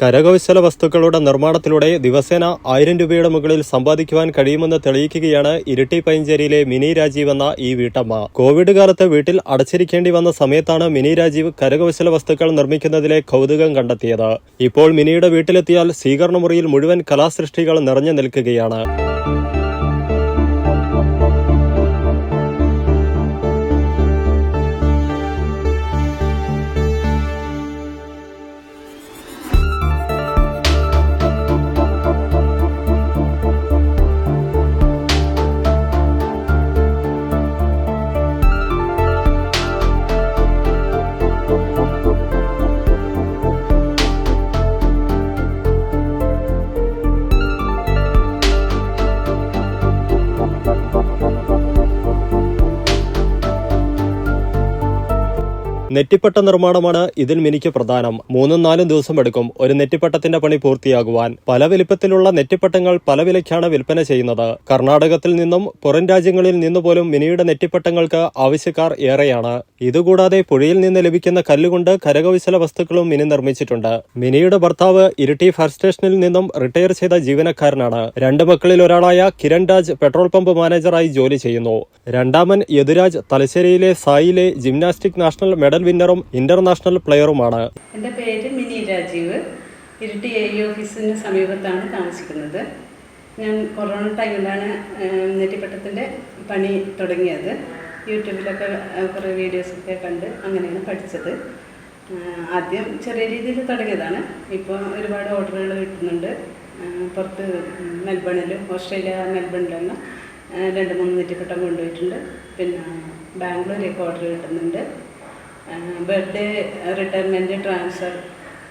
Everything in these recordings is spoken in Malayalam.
കരകൗശല വസ്തുക്കളുടെ നിർമ്മാണത്തിലൂടെ ദിവസേന ആയിരം രൂപയുടെ മുകളിൽ സമ്പാദിക്കുവാൻ കഴിയുമെന്ന് തെളിയിക്കുകയാണ് ഇരിട്ടി പൈഞ്ചേരിയിലെ മിനി രാജീവ് എന്ന ഈ വീട്ടമ്മ. കോവിഡ് കാലത്ത് വീട്ടിൽ അടച്ചിരിക്കേണ്ടി വന്ന സമയത്താണ് മിനി രാജീവ് കരകൗശല വസ്തുക്കൾ നിർമ്മിക്കുന്നതിലെ കൗതുകം കണ്ടെത്തിയത്. ഇപ്പോൾ മിനിയുടെ വീട്ടിലെത്തിയാൽ സ്വീകരണ മുറിയിൽ മുഴുവൻ കലാസൃഷ്ടികൾ നിറഞ്ഞു നിൽക്കുകയാണ്. നെറ്റിപ്പട്ട നിർമ്മാണമാണ് ഇതിൽ മിനിക്ക് പ്രധാനം. മൂന്നും നാലും ദിവസം എടുക്കും ഒരു നെറ്റിപ്പട്ടത്തിന്റെ പണി പൂർത്തിയാകുവാൻ. പല വലിപ്പത്തിലുള്ള നെറ്റിപ്പട്ടങ്ങൾ പല വിലയ്ക്കാണ് വിൽപ്പന ചെയ്യുന്നത്. കർണാടകത്തിൽ നിന്നും പുറം രാജ്യങ്ങളിൽ നിന്നുപോലും മിനിയുടെ നെറ്റിപ്പട്ടങ്ങൾക്ക് ആവശ്യക്കാർ ഏറെയാണ്. ഇതുകൂടാതെ പുഴയിൽ നിന്ന് ലഭിക്കുന്ന കല്ലുകൊണ്ട് കരകൗശല വസ്തുക്കളും മിനി നിർമ്മിച്ചിട്ടുണ്ട്. മിനിയുടെ ഭർത്താവ് ഇരിട്ടി ഫയർ സ്റ്റേഷനിൽ നിന്നും റിട്ടയർ ചെയ്ത ജീവനക്കാരനാണ്. രണ്ട് മക്കളിൽ ഒരാളായ കിരൺ രാജ് പെട്രോൾ പമ്പ് മാനേജറായി ജോലി ചെയ്യുന്നു. രണ്ടാമൻ യദുരാജ് തലശ്ശേരിയിലെ സായിലെ ജിംനാസ്റ്റിക് നാഷണൽ മെഡൽ വിന്നറും ഇന്റർനാഷണൽ പ്ലെയറുമാണ് എന്റെ പേര് മിനി രാജീവ്. ഇരിട്ടി എ ഓഫീസിന് സമീപത്താണ് താമസിക്കുന്നത്. ഞാൻ കൊറോണ ടൈമിലാണ് നെറ്റിപ്പട്ടത്തിന്റെ പണി തുടങ്ങിയത്. യൂട്യൂബിലൊക്കെ കുറേ വീഡിയോസൊക്കെ കണ്ട് അങ്ങനെയാണ് പഠിച്ചത്. ആദ്യം ചെറിയ രീതിയിൽ തുടങ്ങിയതാണ്. ഇപ്പോൾ ഒരുപാട് ഓർഡറുകൾ കിട്ടുന്നുണ്ട്. പുറത്ത് മെൽബണിലും ഓസ്ട്രേലിയ മെൽബണിലെല്ലാം രണ്ട് മൂന്ന് നെറ്റിപ്പട്ടം കൊണ്ടുപോയിട്ടുണ്ട്. പിന്നെ ബാംഗ്ലൂരൊക്കെ ഓർഡർ കിട്ടുന്നുണ്ട്. ബർത്ത്ഡേ റിട്ടയർമെന്റ് ട്രാൻസ്ഫർ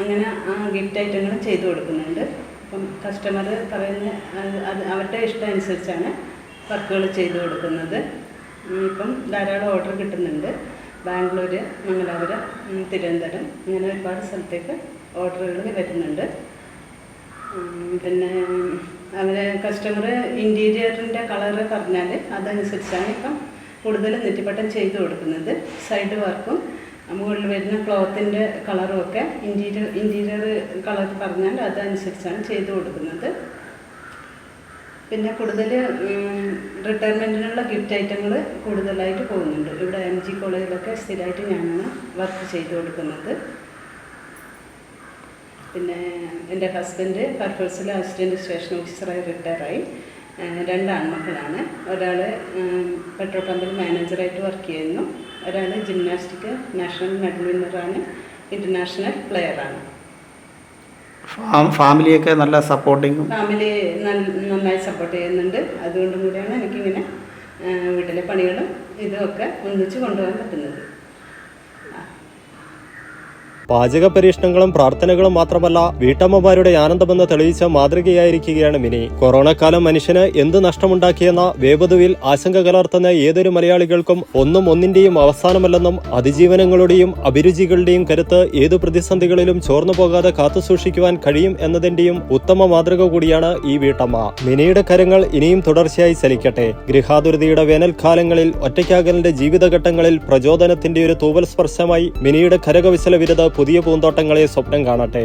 അങ്ങനെ ആ ഗിഫ്റ്റ് ഐറ്റങ്ങൾ ചെയ്തു കൊടുക്കുന്നുണ്ട്. അപ്പം കസ്റ്റമർ പറയുന്ന അത് അവരുടെ ഇഷ്ടം അനുസരിച്ചാണ് വർക്കുകൾ ചെയ്തു കൊടുക്കുന്നത്. ഇപ്പം ധാരാളം ഓർഡർ കിട്ടുന്നുണ്ട്. ബാംഗ്ലൂർ മംഗലാപുരം തിരുവനന്തപുരം ഇങ്ങനെ ഒരുപാട് സ്ഥലത്തേക്ക് ഓർഡറുകൾ വരുന്നുണ്ട്. പിന്നെ അവരെ കസ്റ്റമർ ഇന്റീരിയറിന്റെ കളറ് പറഞ്ഞാൽ അതനുസരിച്ചാണ് ഇപ്പം കൂടുതൽ നെറ്റിപ്പട്ടം ചെയ്ത് കൊടുക്കുന്നത് സൈഡ് വർക്കും മുകളിൽ വരുന്ന ക്ലോത്തിന്റെ കളറും ഒക്കെ ഇന്റീരിയർ ഇന്റീരിയർ കളർ പറഞ്ഞാൽ അതനുസരിച്ചാണ് ചെയ്ത് കൊടുക്കുന്നത്. പിന്നെ കൂടുതൽ റിട്ടയർമെന്റിനുള്ള ഗിഫ്റ്റ് ഐറ്റങ്ങൾ കൂടുതലായിട്ട് പോകുന്നുണ്ട്. ഇവിടെ എം ജി കോളേജിലൊക്കെ സ്ഥിരമായിട്ട് ഞാനാണ് വർക്ക് ചെയ്ത് കൊടുക്കുന്നത്. പിന്നെ എന്റെ ഹസ്ബൻഡ് ഫയർഫോഴ്സിലെ അസിസ്റ്റന്റ് സ്റ്റേഷൻ ഓഫീസറായി റിട്ടയറായി രണ്ട് ആൺമക്കളാണ് ഒരാൾ പെട്രോൾ പമ്പിൽ മാനേജറായിട്ട് വർക്ക് ചെയ്യുന്നു. ഒരാൾ ജിംനാസ്റ്റിക് നാഷണൽ മെഡൽ വിന്നറാണ് ഇന്റർനാഷണൽ പ്ലെയറാണ് ഫാമിലിയൊക്കെ നല്ല സപ്പോർട്ടിങ് ഫാമിലി നന്നായി സപ്പോർട്ട് ചെയ്യുന്നുണ്ട്. അതുകൊണ്ടും കൂടിയാണ് എനിക്കിങ്ങനെ വീട്ടിലെ പണികളും ഇതുമൊക്കെ ഒന്നിച്ച് കൊണ്ടുപോകാൻ പറ്റുന്നത്. പാചക പരീക്ഷണങ്ങളും പ്രാർത്ഥനകളും മാത്രമല്ല വീട്ടമ്മമാരുടെ ആനന്ദമെന്ന് തെളിയിച്ച മാതൃകയായിരിക്കുകയാണ് മിനി. കൊറോണ കാലം മനുഷ്യന് എന്ത് നഷ്ടമുണ്ടാക്കിയെന്ന വേപതുവിൽ ആശങ്ക കലർത്തുന്ന ഏതൊരു മലയാളികൾക്കും ഒന്നും ഒന്നിന്റെയും അവസാനമല്ലെന്നും അതിജീവനങ്ങളുടെയും അഭിരുചികളുടെയും കരുത്ത് ഏതു പ്രതിസന്ധികളിലും ചോർന്നു പോകാതെ കാത്തുസൂക്ഷിക്കുവാൻ കഴിയും എന്നതിന്റെയും ഉത്തമ മാതൃക കൂടിയാണ് ഈ വീട്ടമ്മ. മിനിയുടെ കരങ്ങൾ ഇനിയും തുടർച്ചയായി ചലിക്കട്ടെ. ഗൃഹാതുരതിയുടെ വേനൽക്കാലങ്ങളിൽ ഒറ്റയ്ക്കാകലിന്റെ ജീവിതഘട്ടങ്ങളിൽ പ്രചോദനത്തിന്റെ ഒരു തൂവൽ സ്പർശമായി മിനിയുടെ കരകൗശല വിരുദ്ധ പുതിയ പൂന്തോട്ടങ്ങളെ സ്വപ്നം കാണട്ടെ.